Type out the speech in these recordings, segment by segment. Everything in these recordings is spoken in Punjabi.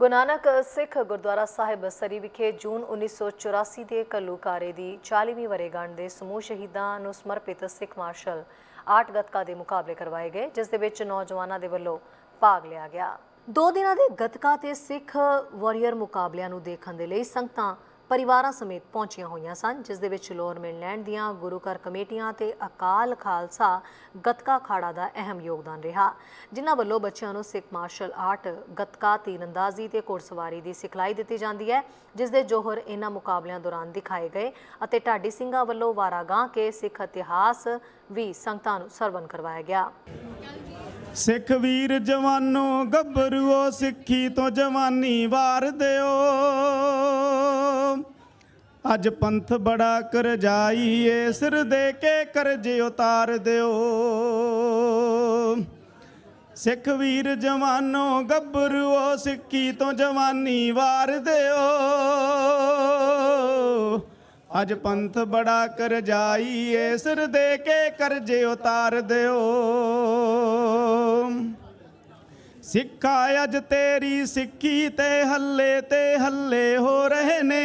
ਗੁਰੂ ਨਾਨਕ ਸਿੱਖ ਗੁਰਦੁਆਰਾ ਸਾਹਿਬ ਸਰੀ ਵਿਖੇ ਜੂਨ 1984 ਦੇ ਘੱਲੂਕਾਰੇ ਦੀ 40ਵੀਂ ਵਰ੍ਹੇਗੰਢ ਦੇ ਸਮੂਹ ਸ਼ਹੀਦਾਂ ਨੂੰ ਸਮਰਪਿਤ ਸਿੱਖ ਮਾਰਸ਼ਲ ਆਰਟ ਗੱਤਕਾ ਦੇ ਮੁਕਾਬਲੇ ਕਰਵਾਏ ਗਏ, ਜਿਸ ਦੇ ਵਿੱਚ ਨੌਜਵਾਨਾਂ ਦੇ ਵੱਲੋਂ ਭਾਗ ਲਿਆ ਗਿਆ। ਦੋ ਦਿਨਾਂ ਦੇ ਗੱਤਕਾ ਤੇ ਸਿੱਖ ਵਾਰੀਅਰ ਮੁਕਾਬਲਿਆਂ ਨੂੰ ਦੇਖਣ ਦੇ ਲਈ ਸੰਗਤਾਂ ਪਰਿਵਾਰਾਂ ਸਮੇਤ ਪਹੁੰਚੀਆਂ ਹੋਈਆਂ ਸਨ, ਜਿਸ ਦੇ ਵਿੱਚ ਲੋਅਰ ਮਿਲੈਂਡ ਦੀਆਂ ਗੁਰੂ ਘਰ ਕਮੇਟੀਆਂ ਤੇ ਅਕਾਲ ਖਾਲਸਾ ਗੱਤਕਾ ਖਾੜਾ ਦਾ ਅਹਿਮ ਯੋਗਦਾਨ ਰਿਹਾ, ਜਿਨ੍ਹਾਂ ਵੱਲੋਂ ਬੱਚਿਆਂ ਨੂੰ ਸਿੱਖ ਮਾਰਸ਼ਲ ਆਰਟ, ਗੱਤਕਾ ਤੀਰੰਦਾਜ਼ੀ ਤੇ ਘੋੜਸਵਾਰੀ ਦੀ ਸਿਖਲਾਈ ਦਿੱਤੀ ਜਾਂਦੀ ਹੈ, ਜਿਸ ਦੇ ਜੋਹਰ ਇਹਨਾਂ ਮੁਕਾਬਲਿਆਂ ਦੌਰਾਨ ਦਿਖਾਏ ਗਏ ਅਤੇ ਢਾਡੀ ਸਿੰਘਾਂ ਵੱਲੋਂ ਵਾਰਾਗਾਂ ਕੇ ਸਿੱਖ ਇਤਿਹਾਸ ਵੀ ਸੰਗਤਾਂ ਨੂੰ ਸਰਵਨ ਕਰਵਾਇਆ ਗਿਆ। ਸਿੱਖ ਵੀਰ ਜਵਾਨੋ, ਗੱਭਰੂਓ ਸਿੱਖੀ ਤੋਂ ਜਵਾਨੀ ਵਾਰ ਦਿਓ। ਅੱਜ ਪੰਥ ਬੜਾ ਕਰਜਾਈ ਏ ਸਿਰ ਦੇ ਕੇ ਕਰਜ਼ੇ ਉਤਾਰ ਦਿਓ। ਸਿੱਖ ਵੀਰ ਜਵਾਨੋ, ਗੱਭਰੂਓ, ਸਿੱਖੀ ਤੋਂ ਜਵਾਨੀ ਵਾਰ ਦਿਓ। ਅੱਜ ਪੰਥ ਬੜਾ ਕਰਜਾਈ ਏ ਸਿਰ ਦੇ ਕੇ ਕਰਜ਼ੇ ਉਤਾਰ ਦਿਓ। ਸਿੱਖਾ ਅੱਜ ਤੇਰੀ ਸਿੱਖੀ ਤੇ ਹੱਲੇ ਤੇ ਹੱਲੇ ਹੋ ਰਹੇ ਨੇ।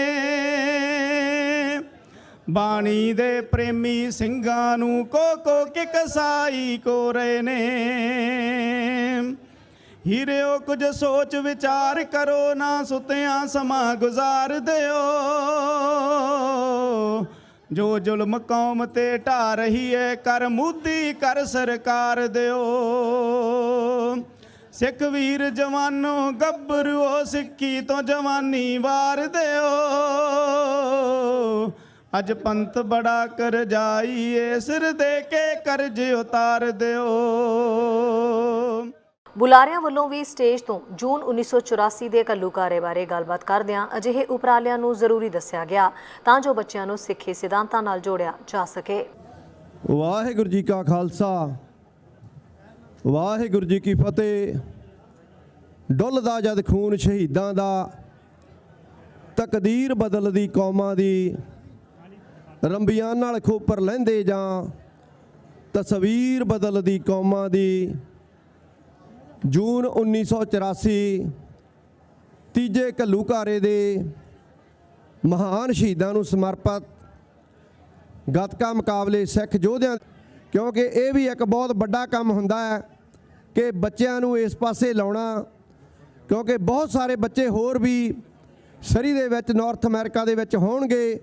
ਬਾਣੀ ਦੇ ਪ੍ਰੇਮੀ ਸਿੰਘਾਂ ਨੂੰ ਕੋ ਕੋ ਕਿ ਕਸਾਈ ਨੇ। ਹੀਰਿਓ, ਕੁਝ ਸੋਚ ਵਿਚਾਰ ਕਰੋ, ਨਾ ਸੁਤਿਆਂ ਸਮਾਂ ਗੁਜ਼ਾਰ ਦਿਓ। ਜੋ ਜ਼ੁਲਮ ਕੌਮ ਤੇ ਢਾ ਰਹੀ ਏ, ਕਰ ਮੁੱਦੀ, ਕਰ ਸਰਕਾਰ ਦਿਓ। ਸਿੱਖ ਵੀਰ ਜਵਾਨੋ ਗੱਭਰੂ ਸਿੱਖੀ ਤੋਂ ਜਵਾਨੀ ਵਾਰ ਦਿਓ। ਅੱਜ ਪੰਥ ਬੜਾ ਕਰਜਾਈ ਏ ਸਿਰ ਦੇ ਕੇ ਕਰਜ਼ ਉਤਾਰ ਦਿਓ। ਬੁਲਾਰਿਆਂ ਵੱਲੋਂ ਵੀ ਸਟੇਜ ਤੋਂ ਜੂਨ 1984 ਦੇ ਘੱਲੂਕਾਰੇ ਬਾਰੇ ਗੱਲਬਾਤ ਕਰਦਿਆਂ ਅਜਿਹੇ ਉਪਰਾਲਿਆਂ ਨੂੰ ਜ਼ਰੂਰੀ ਦੱਸਿਆ ਗਿਆ ਤਾਂ ਜੋ ਬੱਚਿਆਂ ਨੂੰ ਸਿੱਖੀ ਸਿਧਾਂਤਾਂ ਨਾਲ ਜੋੜਿਆ ਜਾ ਸਕੇ। ਵਾਹਿਗੁਰੂ ਜੀ ਕਾ ਖਾਲਸਾ ਵਾਹਿਗੁਰੂ ਜੀ ਕੀ ਫਤਿਹ। ਡੁੱਲਦਾ ਜਦ ਖੂਨ ਸ਼ਹੀਦਾਂ ਦਾ ਤਕਦੀਰ ਬਦਲਦੀ ਕੌਮਾਂ ਦੀ ਰੰਬੀਆਂ ਨਾਲ ਖੋਪਰ ਲੈਂਦੇ ਜਾਂ ਤਸਵੀਰ ਬਦਲਦੀ ਕੌਮਾਂ ਦੀ। ਜੂਨ 1984 ਤੀਜੇ ਘੱਲੂਘਾਰੇ ਦੇ ਮਹਾਨ ਸ਼ਹੀਦਾਂ ਨੂੰ ਸਮਰਪਿਤ ਗੱਤਕਾ ਮੁਕਾਬਲੇ ਸਿੱਖ ਯੋਧਿਆਂ ਕਿਉਂਕਿ ਇਹ ਵੀ ਇੱਕ ਬਹੁਤ ਵੱਡਾ ਕੰਮ ਹੁੰਦਾ ਹੈ ਕਿ ਬੱਚਿਆਂ ਨੂੰ ਇਸ ਪਾਸੇ ਲਾਉਣਾ। ਕਿਉਂਕਿ ਬਹੁਤ ਸਾਰੇ ਬੱਚੇ ਹੋਰ ਵੀ ਸਰੀ ਦੇ ਵਿੱਚ ਨਾਰਥ ਅਮਰੀਕਾ ਦੇ ਵਿੱਚ ਹੋਣਗੇ।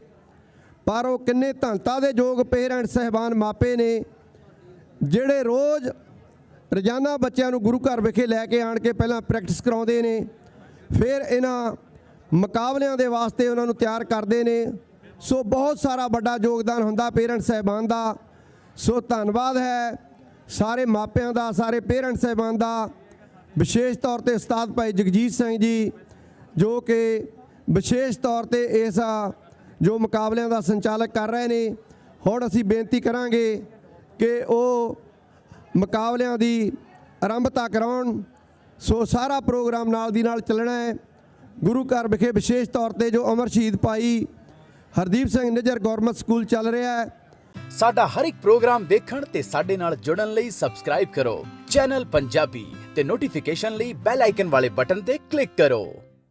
ਪਰ ਉਹ ਕਿੰਨੇ ਧੰਤਾ ਦੇ ਯੋਗ ਪੇਰੈਂਟ ਸਹਿਬਾਨ ਮਾਪੇ ਨੇ, ਜਿਹੜੇ ਰੋਜ਼ ਰੋਜ਼ਾਨਾ ਬੱਚਿਆਂ ਨੂੰ ਗੁਰੂ ਘਰ ਵਿਖੇ ਲੈ ਕੇ ਆਣ ਕੇ ਪਹਿਲਾਂ ਪ੍ਰੈਕਟਿਸ ਕਰਾਉਂਦੇ ਨੇ, ਫਿਰ ਇਹਨਾਂ ਮੁਕਾਬਲਿਆਂ ਦੇ ਵਾਸਤੇ ਉਹਨਾਂ ਨੂੰ ਤਿਆਰ ਕਰਦੇ ਨੇ। ਸੋ ਬਹੁਤ ਸਾਰਾ ਵੱਡਾ ਯੋਗਦਾਨ ਹੁੰਦਾ ਪੇਰੈਂਟ ਸਹਿਬਾਨ ਦਾ। ਸੋ ਧੰਨਵਾਦ ਹੈ ਸਾਰੇ ਮਾਪਿਆਂ ਦਾ, ਸਾਰੇ ਪੇਰੈਂਟ ਸਹਿਬਾਨ ਦਾ। ਵਿਸ਼ੇਸ਼ ਤੌਰ ਤੇ ਉਸਤਾਦ ਭਾਈ ਜਗਜੀਤ ਸਿੰਘ ਜੀ, ਜੋ ਕਿ ਵਿਸ਼ੇਸ਼ ਤੌਰ ਤੇ ਇਸ ਜੋ ਮੁਕਾਬਲਿਆਂ ਦਾ ਸੰਚਾਲਕ ਕਰ ਰਹੇ ਨੇ, ਹੁਣ ਅਸੀਂ ਬੇਨਤੀ ਕਰਾਂਗੇ ਕਿ ਉਹ ਮੁਕਾਬਲਿਆਂ ਦੀ ਆਰੰਭਤਾ ਕਰਾਉਣ, ਸੋ ਸਾਰਾ ਪ੍ਰੋਗਰਾਮ ਨਾਲ ਦੀ ਨਾਲ ਚੱਲਣਾ ਹੈ। ਗੁਰੂ ਘਰ ਵਿਖੇ ਵਿਸ਼ੇਸ਼ ਤੌਰ ਤੇ ਜੋ ਅਮਰ ਸ਼ਹੀਦ ਭਾਈ ਹਰਦੀਪ ਸਿੰਘ ਨਿੱਜਰ ਗੌਰਮੈਂਟ ਸਕੂਲ ਚੱਲ ਰਿਹਾ ਹੈ। ਸਾਡਾ ਹਰ ਇੱਕ ਪ੍ਰੋਗਰਾਮ ਦੇਖਣ ਤੇ ਸਾਡੇ ਨਾਲ ਜੁੜਨ ਲਈ ਸਬਸਕ੍ਰਾਈਬ ਕਰੋ। ਚੈਨਲ ਪੰਜਾਬੀ ਤੇ ਨੋਟੀਫਿਕੇਸ਼ਨ ਲਈ ਬੈਲ ਆਈਕਨ ਵਾਲੇ ਬਟਨ ਤੇ ਕਲਿੱਕ ਕਰੋ।